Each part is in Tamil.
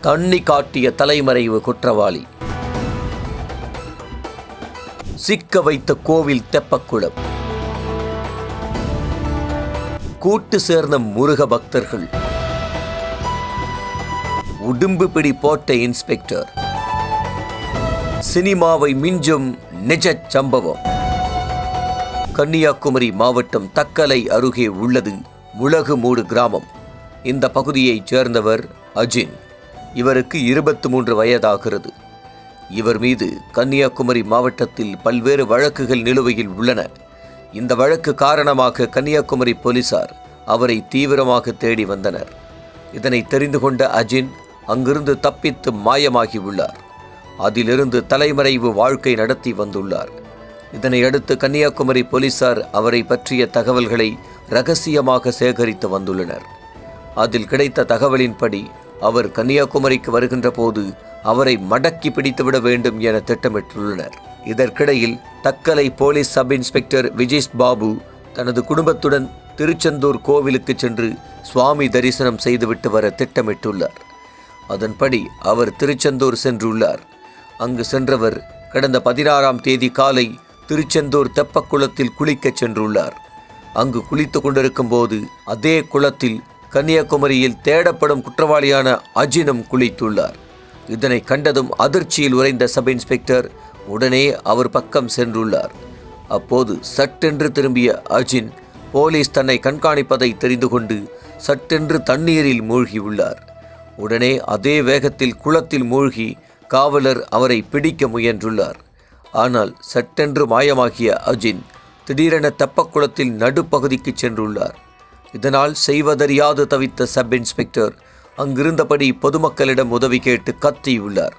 தண்ணி காட்டிய தலைமறைவு குற்றவாளி. சிக்க வைத்த கோவில் தெப்பக்குளம். கூட்டு சேர்ந்த முருக பக்தர்கள். உடும்பு பிடி போட்ட இன்ஸ்பெக்டர். சினிமாவை மிஞ்சும் நிஜ சம்பவம். கன்னியாகுமரி மாவட்டம் தக்கலை அருகே உள்ளது முழகுமூடு கிராமம். இந்த பகுதியைச் சேர்ந்தவர் அஜின். இவருக்கு இருபத்தி மூன்று வயதாகிறது. இவர் மீது கன்னியாகுமரி மாவட்டத்தில் பல்வேறு வழக்குகள் நிலுவையில் உள்ளன. இந்த வழக்கு காரணமாக கன்னியாகுமரி போலீசார் அவரை தீவிரமாக தேடி வந்தனர். இதனை தெரிந்து கொண்ட அஜின் அங்கிருந்து தப்பித்து மாயமாகி உள்ளார் அதிலிருந்து தலைமறைவு வாழ்க்கை நடத்தி வந்துள்ளார். இதனை அடுத்து கன்னியாகுமரி போலீசார் அவரை பற்றிய தகவல்களை ரகசியமாக சேகரித்து வந்துள்ளனர். அதில் கிடைத்த தகவலின்படி அவர் கன்னியாகுமரிக்கு வருகின்ற போது அவரை மடக்கி பிடித்துவிட வேண்டும் என திட்டமிட்டுள்ளனர். இதற்கிடையில் Thuckalay police sub inspector Vijesh Babu தனது குடும்பத்துடன் திருச்செந்தூர் கோவிலுக்கு சென்று சுவாமி தரிசனம் செய்துவிட்டு வர திட்டமிட்டுள்ளார். அதன்படி அவர் திருச்செந்தூர் சென்றுள்ளார். அங்கு சென்றவர் கடந்த பதினாறாம் தேதி காலை திருச்செந்தூர் தெப்பக்குளத்தில் குளிக்கச் சென்றுள்ளார். அங்கு குளித்து கொண்டிருக்கும் போது அதே குளத்தில் கன்னியாகுமரியில் தேடப்படும் குற்றவாளியான அஜினும் குளித்துள்ளார். இதனை கண்டதும் அதிர்ச்சியில் உறைந்த சப் இன்ஸ்பெக்டர் உடனே அவர் பக்கம் சென்றுள்ளார். அப்போது சட்டென்று திரும்பிய அஜின் போலீஸ் தன்னை கண்காணிப்பதை தெரிந்து கொண்டு சட்டென்று தண்ணீரில் மூழ்கியுள்ளார். உடனே அதே வேகத்தில் குளத்தில் மூழ்கி காவலர் அவரை பிடிக்க முயன்றுள்ளார். ஆனால் சட்டென்று மாயமாகிய அஜின் திடீரென தெப்பக்குளத்தில் நடுப்பகுதிக்கு சென்றுள்ளார். இதனால் செய்வதறியாது தவித்த சப் இன்ஸ்பெக்டர். அங்கிருந்தபடி பொதுமக்களிடம் உதவி கேட்டு கத்தியுள்ளார்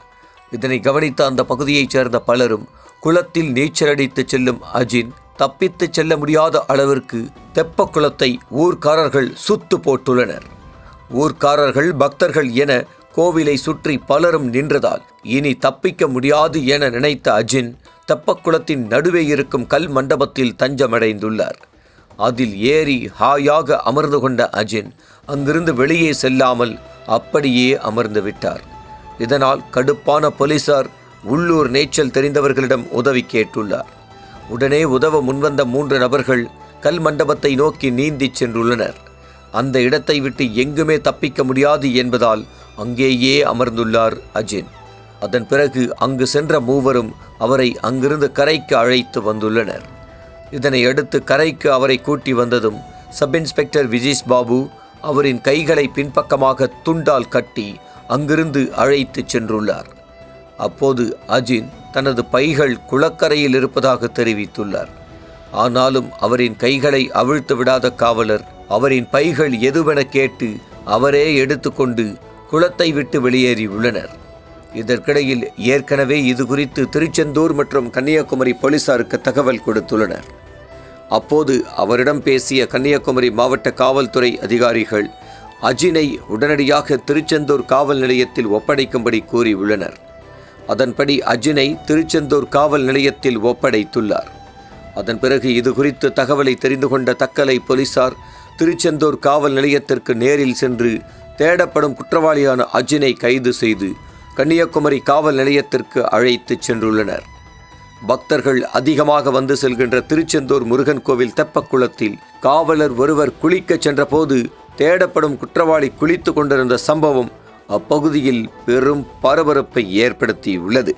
இதனை கவனித்த அந்த பகுதியைச் சேர்ந்த பலரும் குளத்தில் நீச்சலடித்து செல்லும் அஜின் தப்பித்து செல்ல முடியாத அளவிற்கு தெப்பக்குளத்தை ஊர்க்காரர்கள் சுத்து போட்டுள்ளனர். ஊர்க்காரர்கள் பக்தர்கள் என கோவிலை சுற்றி பலரும் நின்றதால் இனி தப்பிக்க முடியாது என நினைத்த அஜின் தெப்பக்குளத்தின் நடுவே இருக்கும் கல் மண்டபத்தில் தஞ்சமடைந்துள்ளார். அதில் ஏறி ஹாயாக அமர்ந்து கொண்ட அஜின் அங்கிருந்து வெளியே செல்லாமல் அப்படியே அமர்ந்து விட்டார். இதனால் கடுப்பான போலீசார் உள்ளூர் நீச்சல் தெரிந்தவர்களிடம் உதவி கேட்டுள்ளார். உடனே உதவ முன்வந்த மூன்று நபர்கள் கல் மண்டபத்தை நோக்கி நீந்திச் சென்றுள்ளனர். அந்த இடத்தை விட்டு எங்குமே தப்பிக்க முடியாது என்பதால் அங்கேயே அமர்ந்துள்ளார் அஜின். அதன் பிறகு அங்கு சென்ற மூவரும் அவரை அங்கிருந்து கரைக்கு அழைத்து வந்துள்ளனர். இதனை அடுத்து கரைக்கு அவரை கூட்டி வந்ததும் சப் இன்ஸ்பெக்டர் விஜேஷ் பாபு அவரின் கைகளை பின்பக்கமாக துண்டால் கட்டி அங்கிருந்து அழைத்துச் சென்றுள்ளார். அப்போது அஜின் தனது பைகள் குளக்கரையில் இருப்பதாக தெரிவித்துள்ளார். ஆனாலும் அவரின் கைகளை அவிழ்த்து விடாத காவலர் அவரின் பைகள் எதுவென கேட்டு அவரே எடுத்துக்கொண்டு குளத்தை விட்டு வெளியேறியுள்ளனர் இதற்கிடையில் ஏற்கனவே இது குறித்து திருச்செந்தூர் மற்றும் கன்னியாகுமரி போலீசாருக்கு தகவல் கொடுத்துள்ளனர். அப்போது அவரிடம் பேசிய கன்னியாகுமரி மாவட்ட காவல்துறை அதிகாரிகள் அஜினை உடனடியாக திருச்செந்தூர் காவல் நிலையத்தில் ஒப்படைக்கும்படி கூறியுள்ளனர். அதன்படி அஜினை திருச்செந்தூர் காவல் நிலையத்தில் ஒப்படைத்துள்ளார். அதன் பிறகு இது குறித்து தகவலை தெரிந்து கொண்ட தக்கலை போலீசார் திருச்செந்தூர் காவல் நிலையத்திற்கு நேரில் சென்று தேடப்படும் குற்றவாளியான அஜினை கைது செய்து கன்னியாகுமரி காவல் நிலையத்திற்கு அழைத்துச் சென்றுள்ளனர். பக்தர்கள் அதிகமாக வந்து செல்கின்ற திருச்செந்தூர் முருகன் கோவில் தெப்பக்குளத்தில் காவலர் ஒருவர் குளிக்கச் சென்றபோது தேடப்படும் குற்றவாளி குளித்து கொண்டிருந்த சம்பவம் அப்பகுதியில் பெரும் பரபரப்பை ஏற்படுத்தியுள்ளது.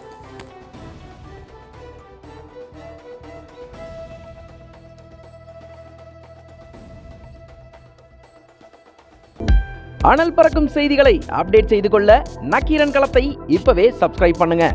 அனல் பறக்கும் செய்திகளை அப்டேட் செய்து கொள்ள நக்கீரன் களத்தை இப்பவே சப்ஸ்கிரைப் பண்ணுங்க.